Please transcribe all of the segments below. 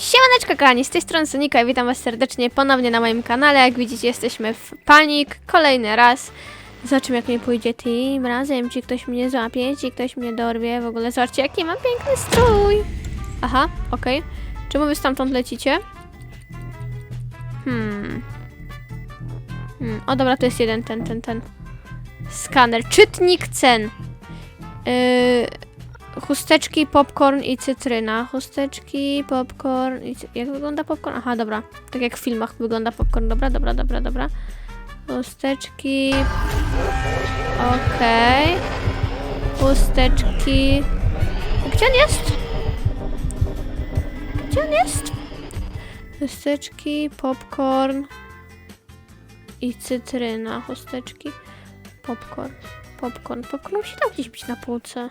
Siemaneczko kochani, z tej strony Sonika i witam was serdecznie ponownie na moim kanale. Jak widzicie jesteśmy w panik, kolejny raz. Zobaczymy jak mi pójdzie tym razem, czy ktoś mnie złapie, czy ktoś mnie dorwie. W ogóle zobaczcie jaki mam piękny strój. Aha, okej. Czemu wy stamtąd lecicie? Hmm. hmm. O dobra, to jest jeden, ten, ten, ten. Skaner. Czytnik cen. Yy, Chusteczki, popcorn i cytryna. Chusteczki, popcorn i cy... Jak wygląda popcorn? Aha, dobra. Tak jak w filmach wygląda popcorn. Dobra, dobra, dobra, dobra. Chusteczki. Okej. Chusteczki. Gdzie on jest? Gdzie on jest? Chusteczki, popcorn i cytryna. Chusteczki, popcorn. Popcorn. Popcorn musi tam gdzieś być na półce.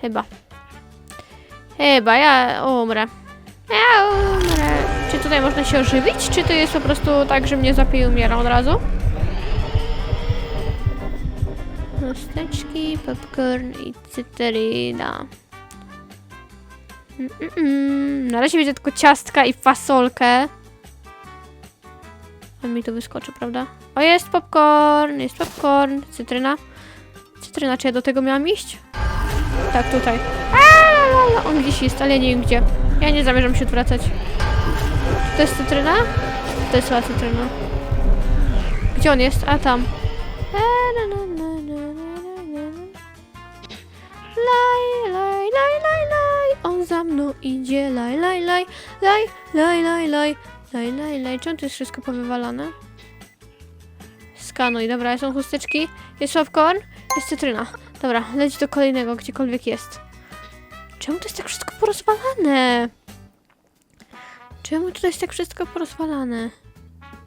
Chyba. Chyba, ja umrę. Ja umrę. Czy tutaj można się ożywić? Czy to jest po prostu tak, że mnie zapije i umieram od razu? Chusteczki, popcorn i cytryna. Mm, mm, mm. Na razie widzę tylko ciastka i fasolkę. On mi tu wyskoczy, prawda? O, jest popcorn, jest popcorn, cytryna. Cytryna, czy ja do tego miałam iść? Tak, tutaj. Aaa, on gdzieś jest, ale nie wiem gdzie. Ja nie zamierzam się odwracać. To jest cytryna? To jest chyba cytryna. Gdzie on jest? A tam. Laj, laj, laj, laj, laj. On za mną idzie. Laj, laj, laj, laj, laj, laj, laj. Laj, laj, laj. Czemu to jest wszystko powywalane? Skanuj. Dobra, są chusteczki. Jest popcorn. Jest cytryna. Dobra, leć do kolejnego, gdziekolwiek jest. Czemu to jest tak wszystko porozwalane? Czemu tutaj jest tak wszystko porozwalane?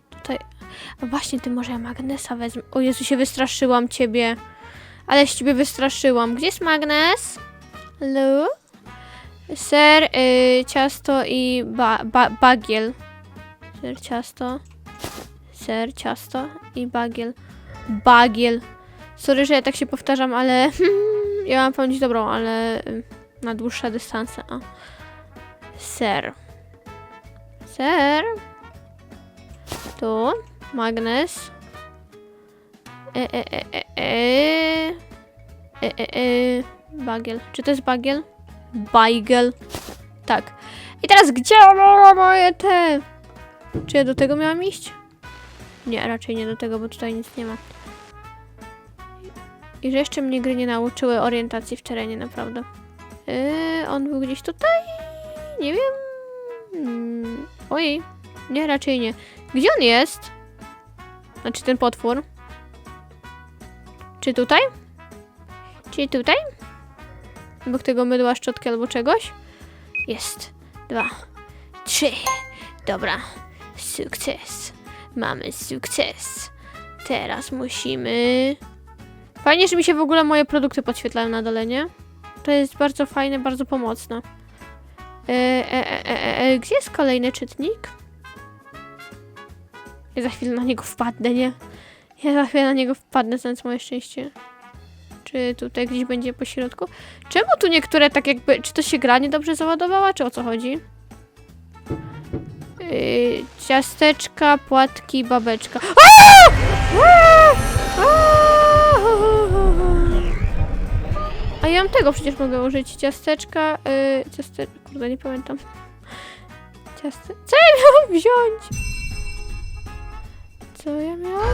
Tutaj... A właśnie, ty może ja magnesa wezmę. O Jezu, się wystraszyłam ciebie. Ale się ciebie wystraszyłam. Gdzie jest magnes? Hello? Ser, y, ciasto i ba, ba, bagiel. Ser, ciasto. Ser, ciasto i bagiel. Bagiel. Sorry, że ja tak się powtarzam, ale ja mam pamięć dobrą, ale na dłuższe dystanse. O. Ser. Ser. Tu. Magnes. E, e, e, e, e. E, e, e. Bagiel. Czy to jest bagiel? Bajgel. Tak. I teraz gdzie mo- moje te? Czy ja do tego miałam iść? Nie, raczej nie do tego, bo tutaj nic nie ma. I że jeszcze mnie gry nie nauczyły orientacji w terenie, naprawdę. Yy, on był gdzieś tutaj? Nie wiem. Mm, ojej. Nie, raczej nie. Gdzie on jest? Znaczy ten potwór. Czy tutaj? Czy tutaj? Obok tego mydła, szczotki albo czegoś? Jest. Dwa. Trzy. Dobra. Sukces. Mamy sukces. Teraz musimy... Fajnie, że mi się w ogóle moje produkty podświetlają na dole, nie? To jest bardzo fajne, bardzo pomocne. E, e, e, e, e, gdzie jest kolejny czytnik? Ja za chwilę na niego wpadnę, nie? Ja za chwilę na niego wpadnę, znając moje szczęście. Czy tutaj gdzieś będzie po środku? Czemu tu niektóre tak jakby... Czy to się gra niedobrze załadowała, czy o co chodzi? Yy, ciasteczka, płatki, babeczka. Aaa! Aaa! A ja mam tego przecież mogę użyć. Ciasteczka, yy, ciaste... Kurde, nie pamiętam. Ciaste... Co ja miałam wziąć? Co ja miałam?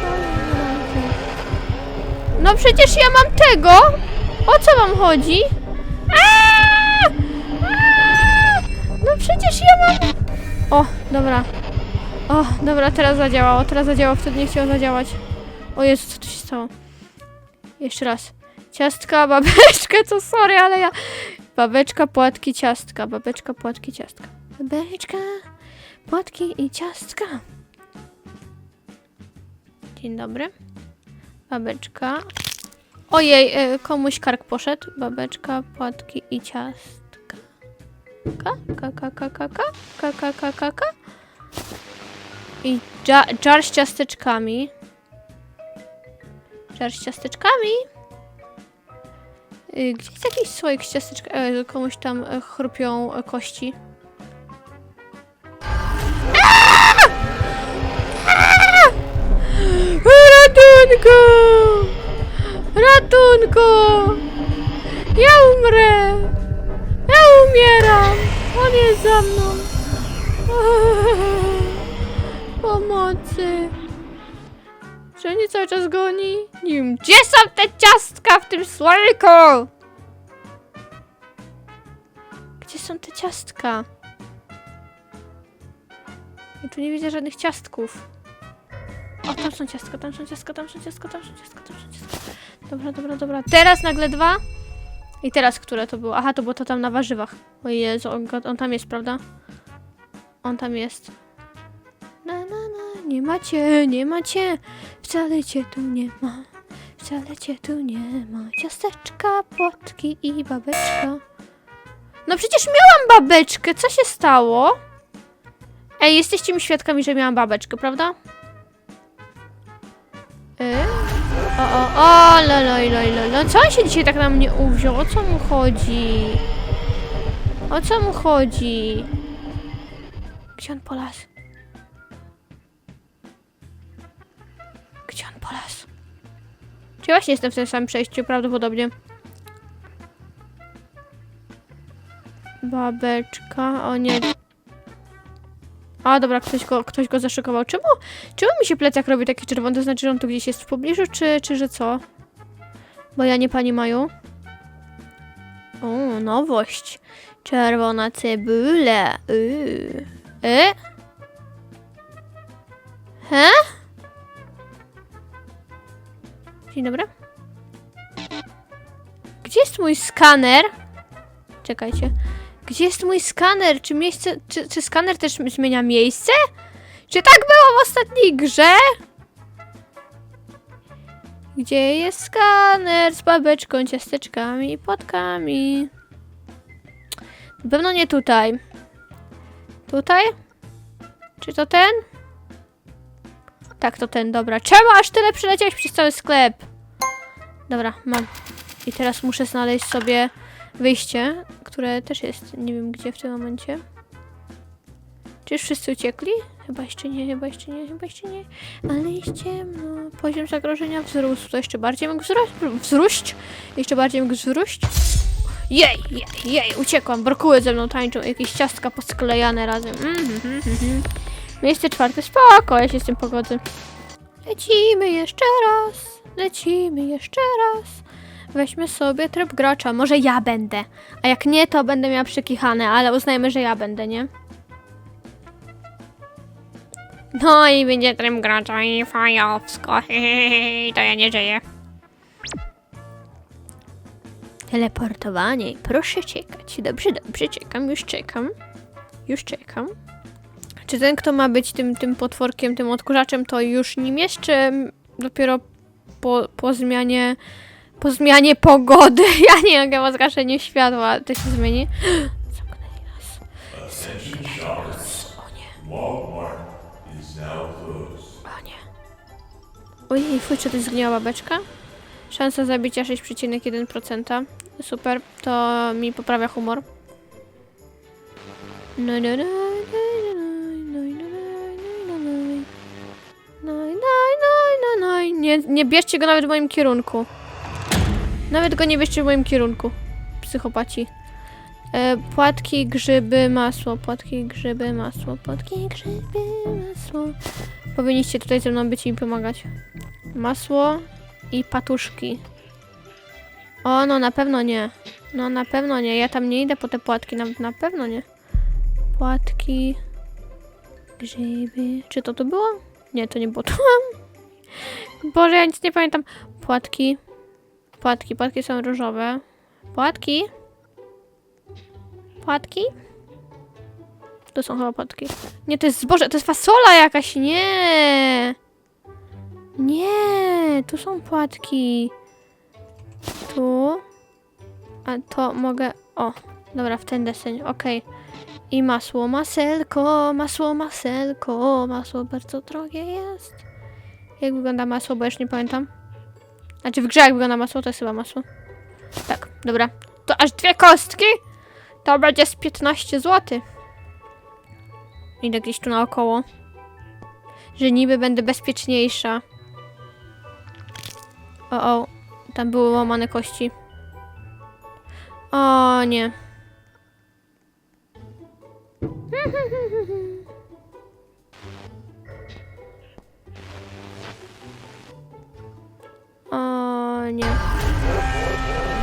Co ja miałam? No przecież ja mam tego! O co wam chodzi? No przecież ja mam... O, dobra. O, dobra, teraz zadziałało, teraz zadziałało, wtedy nie chciało zadziałać. O Jezu, co tu się stało? Jeszcze raz. Ciastka, babeczka, co sorry, ale ja... Babeczka, płatki, ciastka. Babeczka, płatki, ciastka. Babeczka, płatki i ciastka. Dzień dobry. Babeczka. Ojej, e, komuś kark poszedł. Babeczka, płatki i ciastka. Ka, ka, ka, ka, ka, ka, ka, ka, ka, ka, ka. I dża- jar z ciasteczkami. Jar z ciasteczkami. Y, Gdzie jest jakiś słoik z ciasteczka? E, komuś tam e, chrupią e, kości. Ratunku! Ratunku! Ja umrę! Ja umieram! On jest za mną! Pomocy! Czy oni cały czas goni? Wiem, gdzie są te ciastka w tym słoiku? Gdzie są te ciastka? Ja tu nie widzę żadnych ciastków. O, tam są ciastka, tam są ciastka, tam są ciastka, tam są ciastka, tam są ciastka. Dobra, dobra, dobra. Teraz nagle dwa. I teraz które to było? Aha, to było to tam na warzywach. O Jezu, on, on tam jest, prawda? On tam jest. Nie macie, nie macie. Wcale cię tu nie ma. Wcale cię tu nie ma. Ciasteczka, płotki i babeczka. No przecież miałam babeczkę, co się stało? Ej, jesteście mi świadkami, że miałam babeczkę, prawda? Y? O, o, o, loloj, loj, loj, loj. Co on się dzisiaj tak na mnie uwziął? O co mu chodzi? O co mu chodzi? Gdzie on polas? On polas? Czy właśnie jestem w tym samym przejściu? Prawdopodobnie. Babeczka, o nie. A dobra, ktoś go, ktoś go zaszokował. Czemu, czemu mi się plecak robi taki czerwony? To znaczy, że on tu gdzieś jest w pobliżu, czy, czy że co? Bo ja nie pani Maju. O, nowość. Czerwona cebula. Yy. E? He? Dzień dobry. Gdzie jest mój skaner? Czekajcie. Gdzie jest mój skaner? Czy miejsce. Czy, czy skaner też zmienia miejsce? Czy tak było w ostatniej grze? Gdzie jest skaner z babeczką, ciasteczkami i płotkami? Na pewno nie tutaj. Tutaj? Czy to ten? Tak, to ten, dobra. Czemu aż tyle przyleciałeś przez cały sklep? Dobra, mam. I teraz muszę znaleźć sobie wyjście, które też jest, nie wiem gdzie w tym momencie. Czy już wszyscy uciekli? Chyba jeszcze nie, chyba jeszcze nie, chyba jeszcze nie. Ale jest ciemno. Poziom zagrożenia wzrósł. To jeszcze bardziej mógł wzróść. Jeszcze bardziej mógł wzróść. Jej, jej, jej, uciekłam. Brokuły ze mną tańczą. Jakieś ciastka posklejane razem. Mm, mm, mm, mm. Miejsce czwarte. Spoko, ja się z tym pogodzę. Lecimy jeszcze raz. Lecimy jeszcze raz. Weźmy sobie tryb gracza. Może ja będę. A jak nie, to będę miała przykichane, ale uznajmy, że ja będę, nie? No i będzie tryb gracza i fajowsko. To ja nie żyję. Teleportowanie. Proszę czekać. Dobrze, dobrze, czekam, już czekam. Już czekam. Czy ten, kto ma być tym, tym potworkiem, tym odkurzaczem, to już nim jest, czy dopiero po, po zmianie po zmianie pogody. Ja nie mogę, bo zgaszenie światła to się zmieni. Zamknęli nas. O nie, o nie. Ojej, czy to jest zgniła babeczka? Szansa zabicia 6,1%. Super, to mi poprawia humor. No, no, no, no, no, Nie, bierzcie go nawet w moim kierunku. Nawet go nie bierzcie w moim kierunku. Psychopaci. E, płatki, grzyby, masło. Płatki, grzyby, masło. Płatki, grzyby, masło. Powinniście tutaj ze mną być i mi pomagać. Masło i patuszki. O, no na pewno nie. No na pewno nie. Ja tam nie idę po te płatki. Na, na pewno nie. Płatki. Grzyby. Czy to to było? Nie, to nie było to. Boże, ja nic nie pamiętam. Płatki. Płatki, płatki są różowe. Płatki. Płatki? To są chyba płatki. Nie, to jest zboże, to jest fasola jakaś, nie! Nie, tu są płatki. Tu. A to mogę... O, dobra, w ten deseń, okej. I masło, maselko, masło, maselko, masło bardzo drogie jest. Jak wygląda masło, bo już nie pamiętam. Znaczy w grze jak wygląda masło, to jest chyba masło. Tak, dobra. To aż dwie kostki? To będzie z 15 zł. Idę gdzieś tu naokoło. Że niby będę bezpieczniejsza. O, o. Tam były łamane kości. O, nie.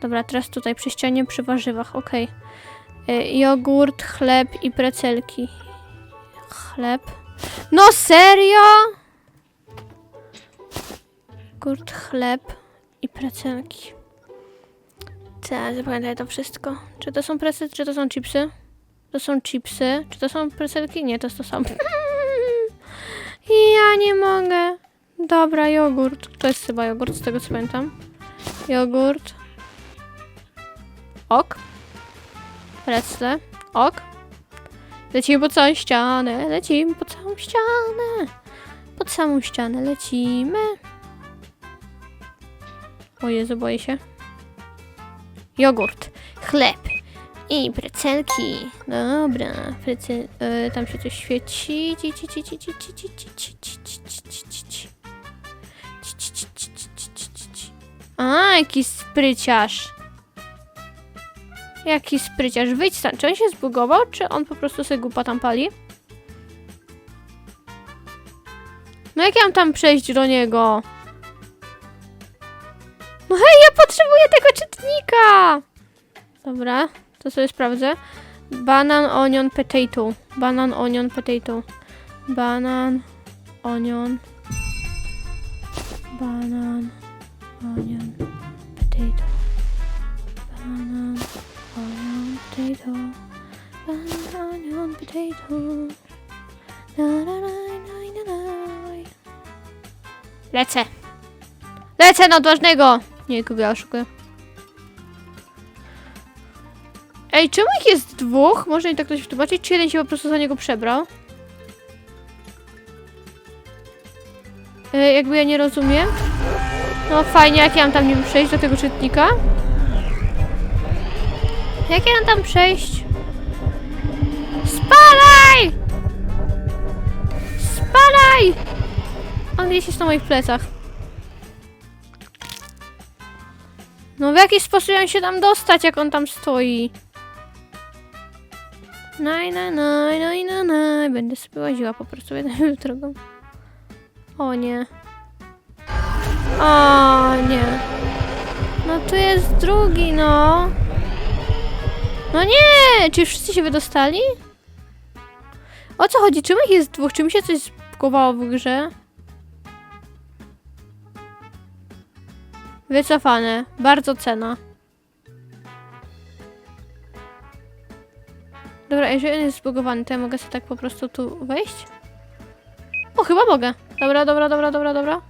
Dobra, teraz tutaj przy ścianie, przy warzywach, okej. Y, Jogurt, chleb i precelki. Chleb. No serio? Jogurt, chleb i precelki. Tak, zapamiętaj to wszystko. Czy to są precelki, czy to są chipsy? To są chipsy. Czy to są precelki? Nie, to jest to samo. Ja nie mogę. Dobra, jogurt. To jest chyba jogurt, z tego co pamiętam. Jogurt. Ok. Lecę. Ok. Lecimy po całą ścianę. Lecimy po całą ścianę. Pod samą ścianę lecimy. O Jezu, boję się. Jogurt. Chleb. I precelki. Dobra. Precel... E, tam się coś świeci. A, jakiś spryciarz. Jaki spryciarz. Wyjdź stąd. Czy on się zbugował, czy on po prostu sobie głupa tam pali? No jak ja mam tam przejść do niego? No hej, ja potrzebuję tego czytnika! Dobra, to sobie sprawdzę. Banan, onion, potato. Banan, onion, potato. Banan, onion. Banan, onion, potato. Banan, onion, potato. Na, na, na, na, na, na. Lecę. Lecę na odważnego! Nie, Kubia oszukuję. Ej, czemu ich jest dwóch? Może mi to ktoś wytłumaczyć? Czy jeden się po prostu za niego przebrał? E, jakby ja nie rozumiem. No fajnie, jak ja mam tam niby przejść do tego czytnika? Jak ja mam tam przejść? Spadaj! Spadaj! On jest na moich plecach. No w jaki sposób ja się tam dostać, jak on tam stoi? Naj, naj, naj, naj, naj, naj. Będę sobie łaziła po prostu jedną drogą. O nie. O nie. No tu jest drugi, no. No nie! Czy wszyscy się wydostali? O co chodzi? Czemu ich jest dwóch? Czy mi się coś zbugowało w grze? Wycofane. Bardzo cena. Dobra, jeżeli on jest zbugowany, to ja mogę sobie tak po prostu tu wejść? O, chyba mogę. Dobra, dobra, dobra, dobra, dobra.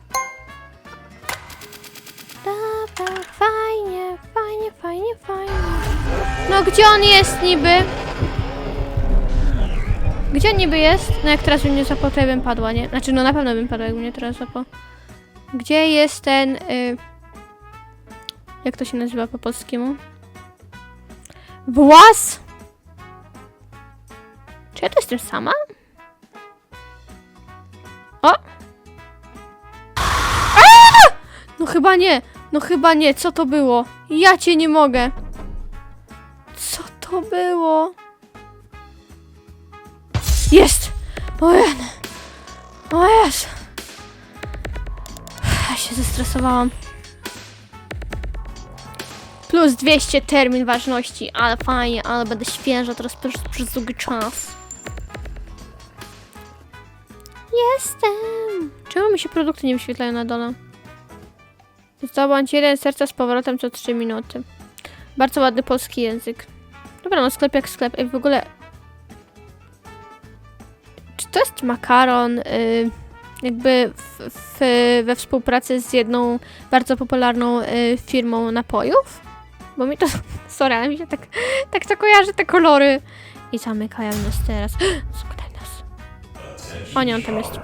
Dobra, fajnie, fajnie, fajnie, fajnie. No, gdzie on jest niby? Gdzie on niby jest? No, jak teraz bym mnie zapał, to ja bym padła, nie? Znaczy, no na pewno bym padła, jakby mnie teraz zapał. Gdzie jest ten... Y... Jak to się nazywa po polskiemu? Włas? Czy ja to jestem sama? O! No chyba nie, no chyba nie, co to było? Ja cię nie mogę. To było? Jest! O Jen! O! Ja się zestresowałam. Plus 200 termin ważności, ale fajnie, ale będę świeża teraz przez, przez długi czas. Jestem! Czemu mi się produkty nie wyświetlają na dole? Zdobądź jeden serca z powrotem co 3 minuty. Bardzo ładny polski język. Dobra, no sklep jak sklep. Ej, w ogóle... Czy to jest makaron y, jakby w, w, we współpracy z jedną bardzo popularną y, firmą napojów? Bo mi to... Sorry, ale mi się tak, tak to kojarzy te kolory. I zamykają nas teraz. Zamknęli nas. O nie, on tam jest.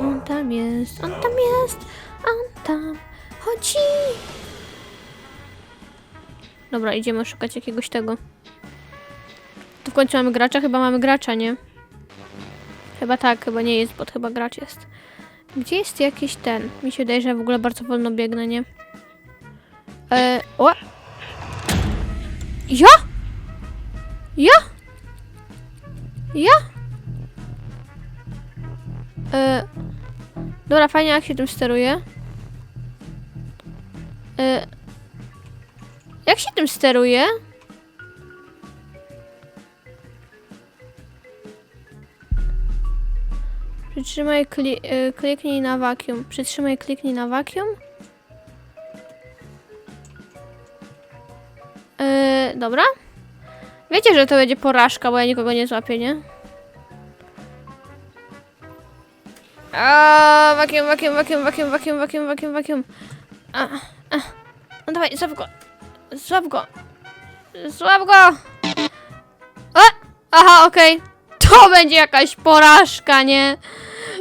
On tam jest, on tam jest, on tam chodzi. Dobra, idziemy szukać jakiegoś tego. To w końcu mamy gracza? Chyba mamy gracza, nie? Chyba tak, chyba nie jest, bo chyba gracz jest. Gdzie jest jakiś ten? Mi się wydaje, że w ogóle bardzo wolno biegnę, nie? E, o! Ja? Ja? Ja? E, dobra, fajnie jak się tym steruje. Tym steruje? Przytrzymaj, kli e, kliknij na vacuum. Przytrzymaj, kliknij na vacuum. E, dobra. Wiecie, że to będzie porażka, bo ja nikogo nie złapię, nie? A, wakiem, wakiem, wakiem, wakiem, wakiem, wakiem, wakiem, wakiem. A, a. No dawaj, go. Złap go. Złap go. A, aha, okej. To będzie jakaś porażka, nie?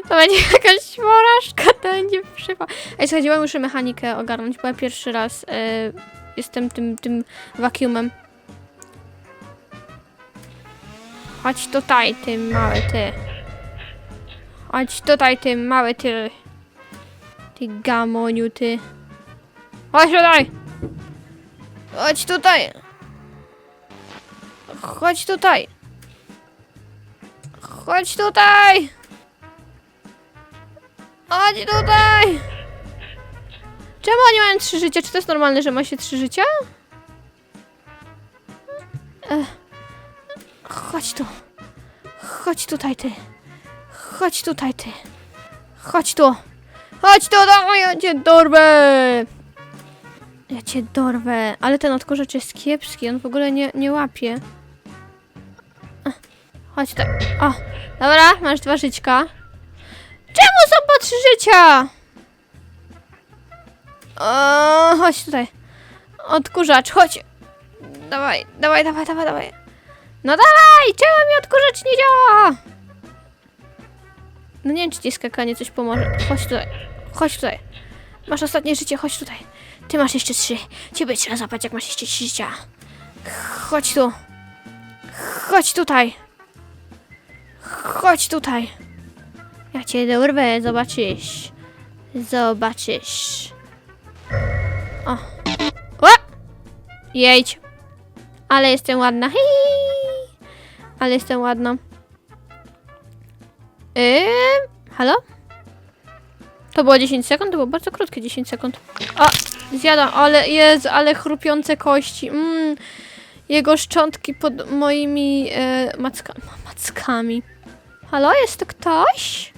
To będzie jakaś porażka, to będzie przypał. Ej, słuchajcie, muszę mechanikę ogarnąć, bo ja pierwszy raz e, jestem tym, tym wakiumem. Chodź tutaj, ty mały ty. Chodź tutaj, ty mały ty. Ty gamoniu, ty. Chodź tutaj! Chodź tutaj! Chodź tutaj! Chodź tutaj! Chodź tutaj! Czemu oni mają trzy życia? Czy to jest normalne, że ma się trzy życia? Ech. Chodź tu. Chodź tutaj, ty. Chodź tutaj, ty. Chodź tu. Chodź tu, ja cię dorwę. Ja cię dorwę. Ale ten odkurzacz jest kiepski, on w ogóle nie, nie łapie. Chodź tu. O, dobra, masz dwa żyćka. Czemu są po trzy życia? O, chodź tutaj. Odkurzacz, chodź. Dawaj, dawaj, dawaj, dawaj, dawaj. No dawaj, czemu mi odkurzacz nie działa? No nie wiem, czy ci skakanie coś pomoże. Chodź tutaj. Chodź tutaj. Masz ostatnie życie, chodź tutaj. Ty masz jeszcze trzy. Ciebie trzeba złapać, jak masz jeszcze trzy życia. Chodź tu. Chodź tutaj. Chodź tutaj. Ja cię dorwę, zobaczysz. Zobaczysz. O. O! Jedź. Ale jestem ładna. Hej. Ale jestem ładna. Yy, halo? To było 10 sekund? To było bardzo krótkie 10 sekund. O, zjadam, ale jest, ale chrupiące kości. Mm, jego szczątki pod moimi e, macka, mackami. Halo, jest to ktoś?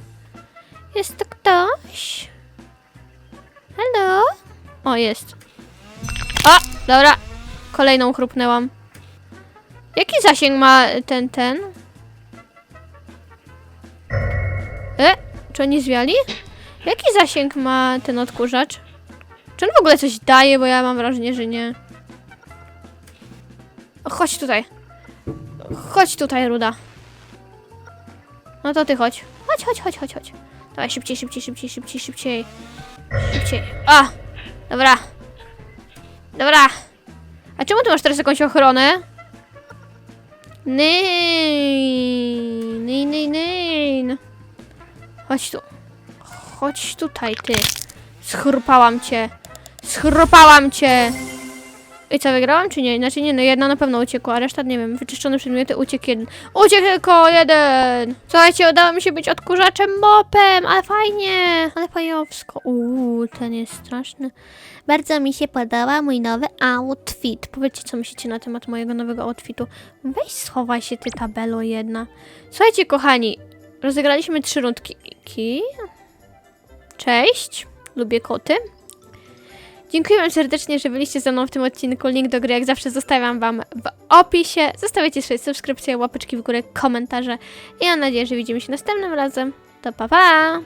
Jest to ktoś? Halo? O, jest. O, dobra. Kolejną chrupnęłam. Jaki zasięg ma ten, ten? E? Czy oni zwiali? Jaki zasięg ma ten odkurzacz? Czy on w ogóle coś daje, bo ja mam wrażenie, że nie. Chodź tutaj. Chodź tutaj, Ruda. No to ty chodź. Chodź, chodź, chodź, chodź, chodź. Dawaj, szybciej, szybciej, szybciej, szybciej, szybciej. Szybciej. A! Dobra. Dobra. A czemu ty masz teraz jakąś ochronę? Nyn, nyn, nyn, nyn. Chodź tu. Chodź tutaj, ty. Schrupałam cię. Schrupałam cię. I co, wygrałam czy nie? Znaczy nie, no jedna na pewno uciekła, a reszta nie wiem. Wyczyszczone przedmioty, uciekł jeden. Uciekł tylko jeden! Słuchajcie, udało mi się być odkurzaczem mopem, ale fajnie! Ale fajowsko. Uuu, ten jest straszny. Bardzo mi się podoba mój nowy outfit. Powiedzcie, co myślicie na temat mojego nowego outfitu. Weź schowaj się, ty tabelo jedna. Słuchajcie, kochani, rozegraliśmy trzy rundki. Cześć, lubię koty. Dziękuję Wam serdecznie, że byliście ze mną w tym odcinku. Link do gry, jak zawsze, zostawiam Wam w opisie. Zostawiajcie swoje subskrypcje, łapeczki w górę, komentarze. I mam nadzieję, że widzimy się następnym razem. To pa pa!